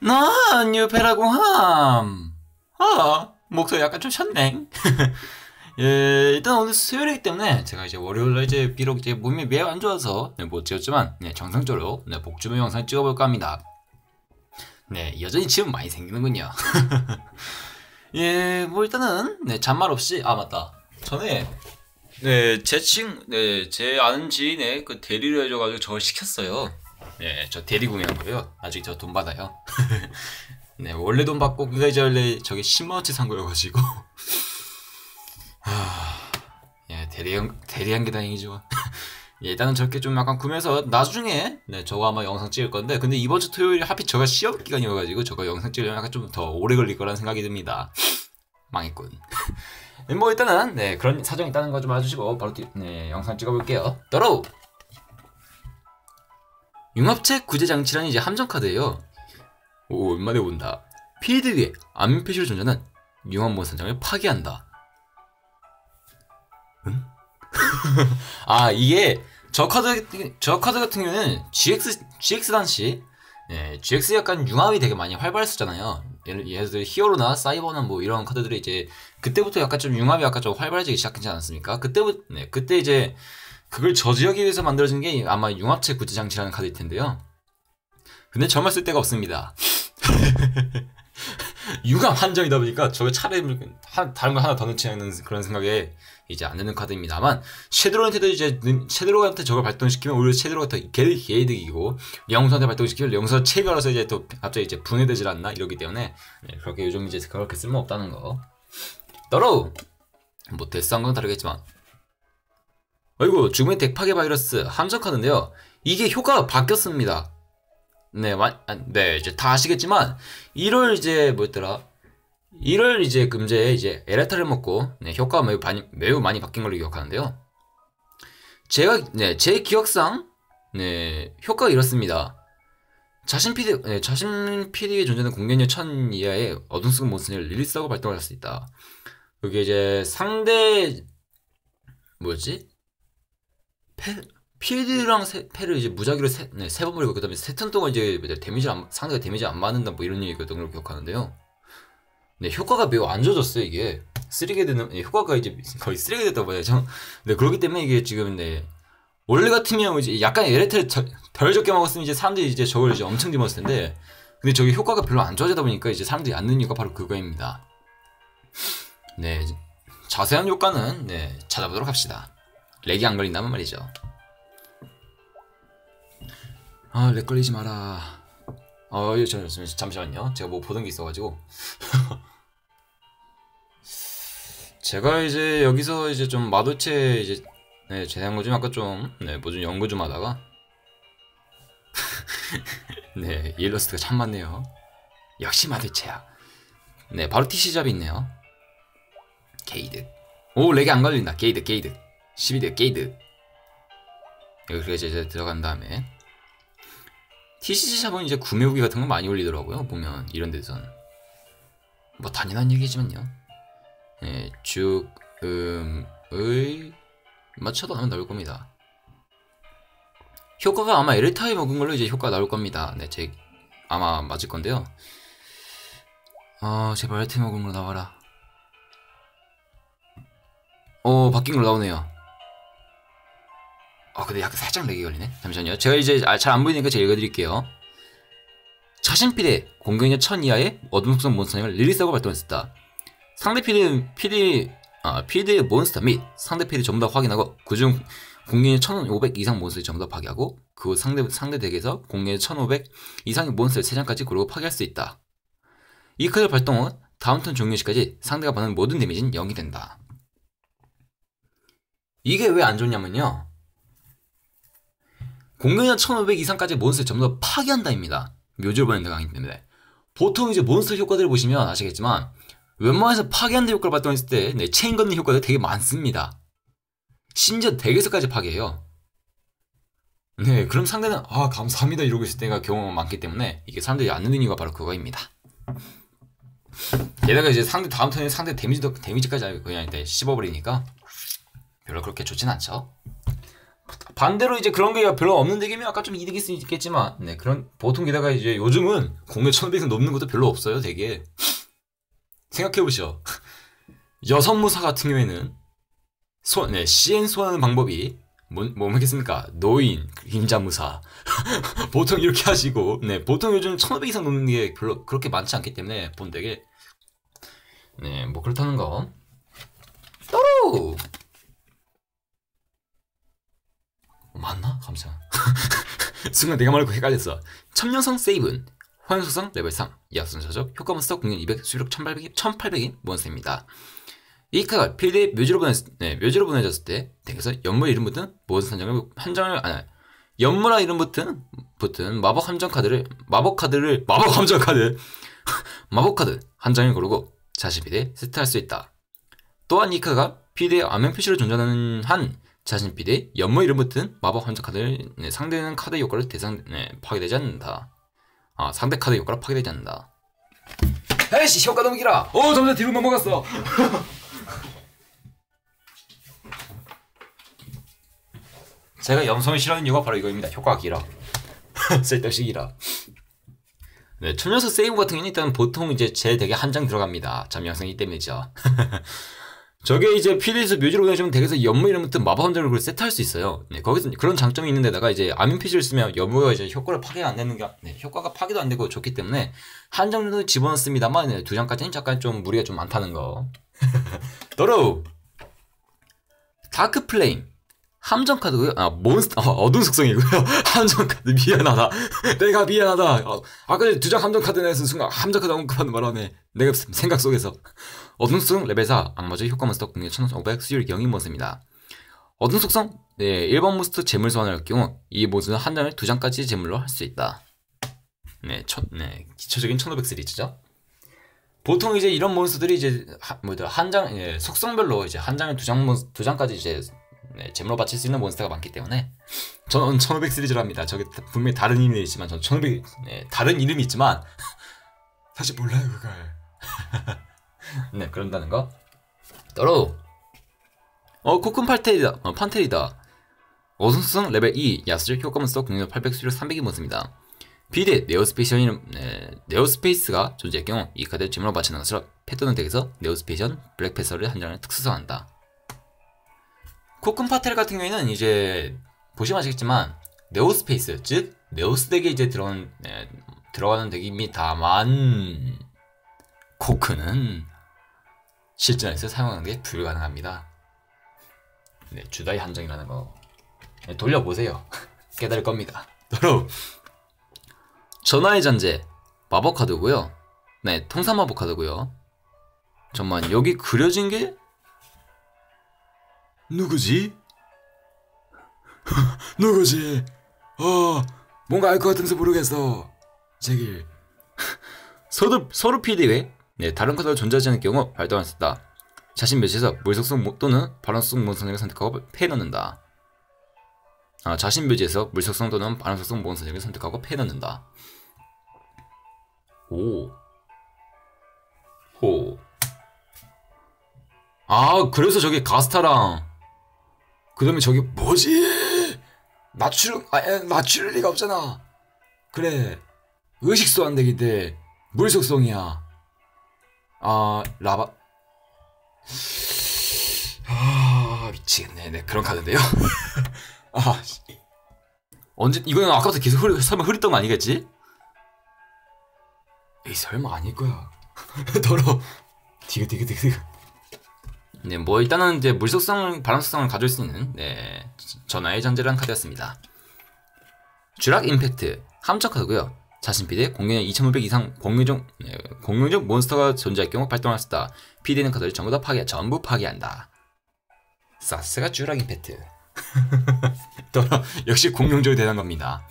난 유페라고 함. 아, 목소리 약간 좀 셨네. 예, 일단 오늘 수요일이기 때문에 제가 이제 월요일날 이제 비록 이제 몸이 매우 안 좋아서 네, 못 찍었지만 네, 정상적으로 네, 복주부 영상 찍어볼까 합니다. 네, 여전히 지금 많이 생기는군요. 예, 뭐 일단은 네, 잔말 없이 아 맞다. 전에 네, 제 친, 네, 제 아는 지인의 그 대리를 해줘가지고 저걸 시켰어요. 네, 저 대리 구매한 거예요. 나중에 저 돈 받아요. 네, 원래 돈 받고 원래 저게 10만원치 산 거여가지고. 하... 예, 대리한, 대리한 게 다행이죠. 예, 일단은 저렇게 좀 약간 구매해서 나중에 네, 저거 아마 영상 찍을 건데 근데 이번 주 토요일이 하필 저가 시험 기간이어가지고 저거 영상 찍으려면 약간 좀 더 오래 걸릴 거라는 생각이 듭니다. 망했군. 네, 뭐 일단은 네 그런 사정이 있다는 거 좀 알아주시고 바로 뒤, 네 영상 찍어볼게요. 더러우 융합체 구제 장치란 이제 함정 카드예요. 오 오랜만에 본다. 필드 위에 안면 표시로 존재하는 융합 몬스터장을 파괴한다. 응? 아 이게 저 카드 저 카드 같은 경우는 GX GX 당시 네, GX 약간 융합이 되게 많이 활발했었잖아요. 예를, 예를 들어 히어로나 사이버나 뭐 이런 카드들이 이제 그때부터 약간 좀 융합이 약간 좀 활발해지기 시작하지 않았습니까? 그때부터 네, 그때 이제 그걸 저지하기 위해서 만들어진 게 아마 융합체 구제 장치라는 카드일 텐데요. 근데 정말 쓸 데가 없습니다. 융합 한정이다 보니까 저거 차라리 다른 거 하나 더 넣지 않는 그런 생각에 이제 안 되는 카드입니다만 쉐드로한테도 이제 쉐드로한테 저걸 발동시키면 오히려 쉐드로가 더 개이득이고 영수한테 발동시키면 영수가 체결해서 이제 또 갑자기 이제 분해되질 않나 이러기 때문에 네, 그렇게 요즘 이제 그렇게 쓸모없다는 거 떨어 뭐 데스한 건 다르겠지만 아이고 죽음의 덱 파괴 바이러스 함정 카드인데요 이게 효과가 바뀌었습니다 네, 와, 아, 네 이제 다 아시겠지만 1월 이제 뭐였더라 1월 이제 금제에 이제 에레타를 먹고 네, 효과가 매우 많이, 매우 많이 바뀐 걸로 기억하는데요. 제가 네, 제 기억상 네, 효과가 이렇습니다. 자신 PD, 네, 자신 PD에 존재하는 공격력 1000 이하의 어둠속 몬스터를 릴리스하고 발동할 수 있다. 그게 이제 상대 뭐였지? 패 필드랑 세, 패를 이제 무작위로 세, 네, 세번 버리고 그다음에 세 턴 동안 이제 데미지 안, 상대가 데미지 안 맞는다 뭐 이런 얘기였던 걸로 기억하는데요. 네, 효과가 매우 안 좋아졌어요, 이게. 쓰리게 되는, 네, 효과가 이제 거의 쓰리게 됐다고 봐야죠. 네, 그렇기 때문에 이게 지금, 네. 원래 같으면 이제 약간 에레트를 덜 적게 먹었으면 이제 사람들이 이제 저걸 이제 엄청 dim었을 텐데, 근데 저기 효과가 별로 안 좋아지다 보니까 이제 사람들이 안 넣는 이유가 바로 그거입니다. 네. 자세한 효과는, 네, 찾아보도록 합시다. 렉이 안 걸린다면 말이죠. 아, 렉 걸리지 마라. 어, 예, 잠시만요. 제가 뭐 보던 게 있어가지고. 제가 이제 여기서 이제 좀 마도체 이제 네, 재생 거 좀 아까 좀 네, 뭐 좀 연구 좀 하다가 네, 일러스트가 참 많네요. 역시 마도체야. 네, 바로 TC 잡이 있네요. 게이드. 오, 렉이 안 걸린다. 게이드, 게이드. 12대 게이드. 여기 이제 들어간 다음에 TCG 샵은 이제 구매 후기 같은 거 많이 올리더라고요. 보면 이런 데선 뭐 당연한 얘기지만요. 예, 죽음의 맞춰도 하면 나올 겁니다. 효과가 아마 에르타이 먹은 걸로 이제 효과 나올 겁니다. 네, 제 아마 맞을 건데요. 아, 제발 에르타이 먹은 걸로 나와라. 어, 바뀐 걸로 나오네요. 아 근데 약간 살짝 렉이 걸리네. 잠시만요. 제가 이제 아, 잘안 보이니까 제가 읽어드릴게요. 자신필의 공격력 1000 이하의 어둠 속성 몬스터임을 릴리스하고 발동했었다. 상대 필드, 필드, 아, 필드의 몬스터 및 상대 필드 전부 다 확인하고 그중 공격력 1500 이상 몬스터를 전부 다 파괴하고 그 상대, 상대 덱에서 공격력 1500 이상의 몬스터 3장까지 고르고 파괴할 수 있다. 이 카드 발동 후 다음 턴 종료 시까지 상대가 받는 모든 데미지는 0이 된다. 이게 왜 안 좋냐면요 공격력 1500 이상까지 몬스터 전부 다 파괴한다입니다. 묘지를 보낸다 강의 때문에. 보통 이제 몬스터 효과들을 보시면 아시겠지만 웬만해서 파괴한다 효과를 발동했을 때 네, 체인 걷는 효과가 되게 많습니다. 심지어 덱에서까지 파괴해요. 네, 그럼 상대는 아 감사합니다 이러고 있을 때가 경우가 많기 때문에 이게 사람들이 안 넣는 이유가 바로 그거입니다. 게다가 이제 상대 다음 턴에 상대 데미지도 데미지까지 그냥 씹어버리니까 별로 그렇게 좋진 않죠. 반대로 이제 그런 게 별로 없는 덱이면 아까 좀 이득일 수 있겠지만 네 그런 보통 게다가 이제 요즘은 공개 1500은 넘는 것도 별로 없어요 되게 생각해보시오 여섯 무사 같은 경우에는 소, 네, CN 소환하는 방법이 뭐, 뭐겠습니까? 노인, 임자무사. 보통 이렇게 하시고, 네, 보통 요즘 1500 이상 넘는 게 별로 그렇게 많지 않기 때문에, 본덱에. 네, 뭐 그렇다는 거. 또로! 맞나? 감사. 순간 내가 말고 헷갈렸어. 천년성 세이브는 환속성 레벨 3, 약순 저적, 효과 몬스터 공격 200, 수력 1800이, 1800인 몬스터입니다. 이 카가 필드에 묘지로 보냈, 네, 묘지로 보내졌을 때 덱에서 연물 이름 붙은 몬스터 한 장을 아니 연물아 이름 붙은 붙은 마법 함정 카드를 마법 카드를 마법 함정 카드 마법 카드 한 장을 고르고 자신 필드에 세트할 수 있다. 또한 이 카가 필드에 암행 표시로 존재하는 한 자신 필드에 연물 이름 붙은 마법 함정 카드를 네, 상대는 카드 효과를 대상 네, 파괴되지 않는다. 아 상대 카드 효과를 파괴되지 않는다. 에이씨 효과 너무 길어. 오 점점 뒤로 넘어갔어. 제가 염성을 싫어하는 이유가 바로 이거입니다. 효과가 길어. 쓸데없이 길어. 네, 초녀석 세이브 같은 경우는 일단 보통 이제 제 덱에 한 장 들어갑니다. 잠양성이 때문이죠. 저게 이제 필드에서 묘지로 보내주면 덱에서 연무 이름부터 마법 함정을 세트할 수 있어요. 네, 거기서 그런 장점이 있는데다가 이제 아민 피지를 쓰면 연무가 이제 효과를 파괴 안 되는 게, 네, 효과가 파괴도 안 되고 좋기 때문에 한장 정도 집어넣습니다만 네, 두 장까지는 잠깐 좀 무리가 좀 많다는 거. 더러우 다크 플레임 함정 카드고요. 아 몬스터 어, 어둠 속성이고요. 함정 카드 미안하다. 내가 미안하다. 어, 아까 두 장 함정 카드 내서 순간 함정 카드 언급하는 바람에 내가 생각 속에서 어둠 속성 레벨 4 악마저 효과 몬스터 공격 1500 수율 영인 몬스터입니다. 어둠 속성 네 1번 몬스터 재물 소환할 경우 이 몬스터는 한 장을 두 장까지 재물로 할 수 있다. 네, 첫, 네 기초적인 1500 시리즈죠. 보통 이제 이런 몬스터들이 이제 뭐더라 한장 예, 속성별로 이제 한 장에 두장 두 장까지 이제 네, 재물로 바칠 수 있는 몬스터가 많기 때문에 저는 1500 시리즈를 합니다. 저게 분명히 다른 이름이 있지만 저는 1500 네, 다른 이름이 있지만 사실 몰라요 그걸. 네 그런다는 거. 떨어. 어 코쿤 팔테리다. 어, 판테리다. 어순성 레벨 2 야스를 효과 몬스터 공격 800 수력 300이 몬스입니다. 비대 네오스페이션 네, 네오스페이스가 존재할 경우 이 카드를 재물로 바치는 것으로 패턴은 덱에서 네오스페이션 블랙패서를 한 장을 특수성한다. 코쿤 파텔 같은 경우에는 이제 보시면 아시겠지만 네오스페이스 즉 네오스 덱에 이제 들어간 네, 들어가는 덱입니다만 코크는 실전에서 사용하는 게 불가능합니다. 네, 주다의 한정이라는 거 네, 돌려보세요. 깨달을 겁니다. 바로 전화의 잔재 마법 카드고요. 네, 통사 마법 카드고요. 잠만 여기 그려진 게 누구지? 누구지? 어, 뭔가 알 것 같으면서 모르겠어. 제길. 서로, 서로 피드에 네, 다른 카드가 존재하지 않을 경우 발동할 수 있다. 자신 묘지에서 물속성 또는 발언성 몬스터를 선택하고 패 넣는다. 아, 자신 묘지에서 물속성 또는 발언성 몬스터를 선택하고 패 넣는다. 오. 호. 아, 그래서 저기 가스타랑 그 다음에 저기 뭐지? 맞출 아 맞출 리가 없잖아. 그래 의식소 안 되긴데 물속성이야. 아 라바 아 미치겠네. 네 그런 카드인데요. 아 언제 이거는 아까부터 계속 흐리, 설마 흐렸던 거 아니겠지? 에이 설마 아닐 거야. 더러. 디그 디그 디그. 네, 뭐 일단은 이제 물속성, 발언속성을 가질 수 있는 네, 전화의 전제라는 카드였습니다. 주락 임팩트 함정 카드고요. 자신 피드에 공격력 2500 이상 공룡적 네, 공룡적 몬스터가 존재할 경우 발동할 수 있다. 피드는 카드를 전부 다 파괴, 전부 파괴한다. 사스가 주락 임팩트. 또 역시 공룡적이 대단한 겁니다.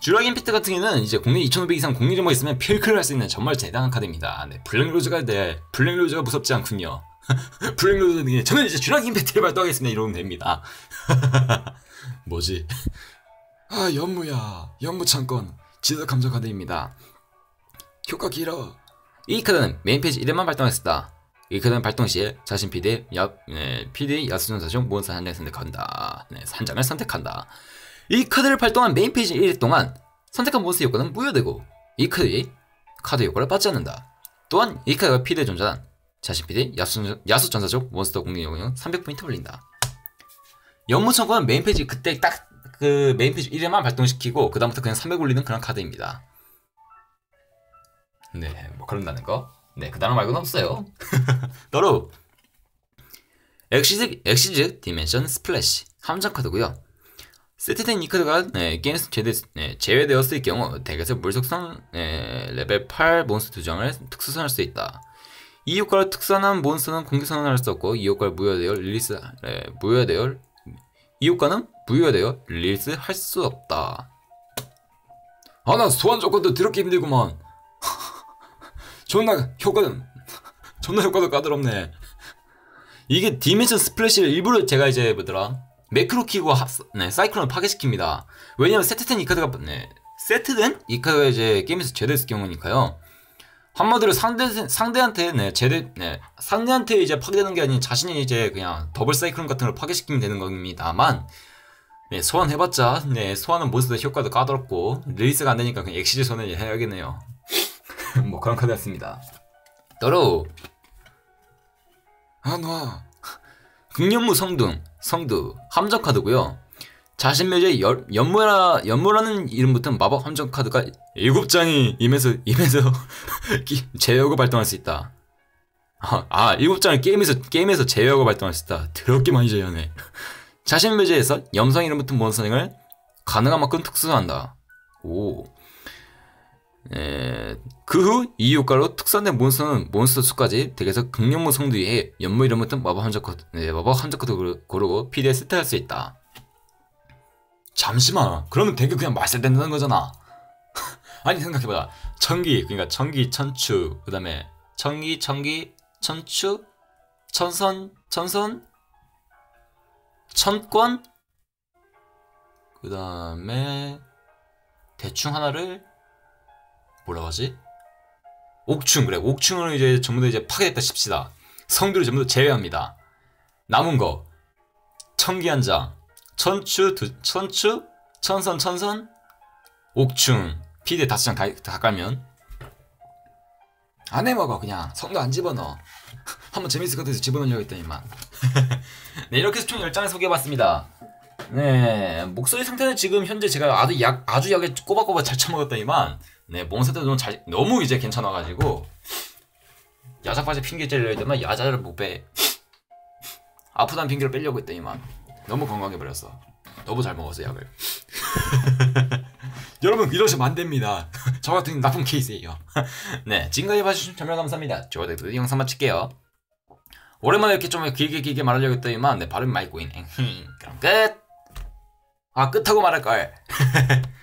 주락 임팩트 같은 경우는 이제 공룡 2500 이상 공룡적만 있으면 필크를 할 수 있는 정말 대단한 카드입니다. 네, 블랙로즈가 네, 블랙로즈가 무섭지 않군요. 블랙로드는 저는 이제 주락 임팩트를 발동하겠습니다 이러면 됩니다 뭐지 아 연무야 연무 창건 지속 감정 카드입니다 효과 길어 이 카드는 메인 페이지 1회만 발동했습니다 이 카드는 발동 시에 자신 PD 야 네, PD 야수전사 중 몬스터 한장 선택한다. 네, 한 장을 선택한다. 이 카드를 발동한 메인 페이지 1일 동안 선택한 몬스터 효과는 무효되고 이 카드의 카드 효과를 받지 않는다. 또한 이 카드가 PD에 존재한 자신 PD 야수, 전사적 몬스터 공격 용량 300포인트 올린다. 연무천권은 메인 페이지 그때 딱 그 메인 페이지 1회만 발동시키고 그 다음부터 그냥 300 올리는 그런 카드입니다. 네, 뭐 그런다는 거. 네, 그 단어 말고는 없어요. 너로 엑시즈 엑시즈 디멘션 스플래시 함정 카드고요. 세트된 이 카드가 네, 게임에서 제외, 네, 제외되었을 경우 덱에서 물속성 네, 레벨 8 몬스터 두 장을 특수선할 수 있다. 이 효과를 특수한 몬스터는 공격 선언할 수 없고 이 효과를 무효되어 릴리스 네, 무효되어 이 효과는 무효되어 릴리스 할 수 없다. 아 나 소환 조건도 드럽게 힘들구만. 존나 효과는 존나 효과도 까다롭네. 이게 디멘션 스플래시를 일부러 제가 이제 뭐더라 매크로 키고 하, 네, 사이클론을 파괴시킵니다. 왜냐면 세트된 이 카드가 네, 세트된 이 카드가 이제 게임에서 제대했을 경우니까요. 한마디로 상대 상대한테 네, 제대 네, 상대한테 이제 파괴되는 게 아닌 자신이 이제 그냥 더블 사이클론 같은 걸 파괴시키면 되는 겁니다만 네, 소환해봤자 네, 소환은 몬스터 효과도 까다롭고 릴리스가 안 되니까 그냥 엑시즈 소환을 해야겠네요. 뭐 그런 카드였습니다. 더러 한화 극연무 성등 성두 함정 카드고요. 자신 묘지에 연무라 연무라는 이름부터 마법 함정 카드가 7장이 임에서 임에서 제어고 발동할 수 있다. 아, 아 7장을 게임에서 게임에서 제어고 발동할 수 있다. 더럽게 많이 제어네. 자신 묘지에서 염성 이름부터 몬스터링을 가능한 만큼 특수한다. 오. 에, 그후 이 효과로 특산된 몬스터는 몬스터 수까지 덱에서 극룡무 성두에 연무 이름부터 마법 함정 카드, 네, 마법 카드 고르고 PD에 세트할 수 있다. 잠시만, 그러면 덱이 그냥 말살 된다는 거잖아. 아니 생각해봐, 천기, 그러니까 천기, 천추, 그 다음에 천기, 천기, 천추, 천선, 천선, 천권, 그 다음에 대충 하나를 뭐라고 하지? 옥충 그래. 옥충을 이제 전부 다 이제 파괴했다 칩시다. 성들을 전부 다 제외합니다. 남은 거. 천기 한장. 천추 두, 천추 천선 천선 옥충. 피드 다섯 장다 다 깔면 안 해먹어 그냥 성도 안 집어넣어 한번 재밌을 것 같아서 집어넣으려고 했더니만 네 이렇게 해서 총 10장을 소개해봤습니다 네 목소리 상태는 지금 현재 제가 아주 약 아주 약에 꼬박꼬박 잘 처먹었더니만 네, 몽세도 너무 잘, 너무 이제 괜찮아가지고 야자빠지 핑계 째려 했더만 야자를 못 빼. 아프다는 핑계를 빼려고 했더니만 너무 건강해 버렸어. 너무 잘 먹었어 약을. 여러분 이러시면 안 됩니다. 저 같은 나쁜 케이스예요. 네, 지금까지 봐주신 정말 감사합니다. 좋아요, 이 영상 마칠게요. 오랜만에 이렇게 좀 길게 길게 말하려고 했더니만 네, 발음 많이 꼬이네. 그럼 끝. 아 끝하고 말할 걸.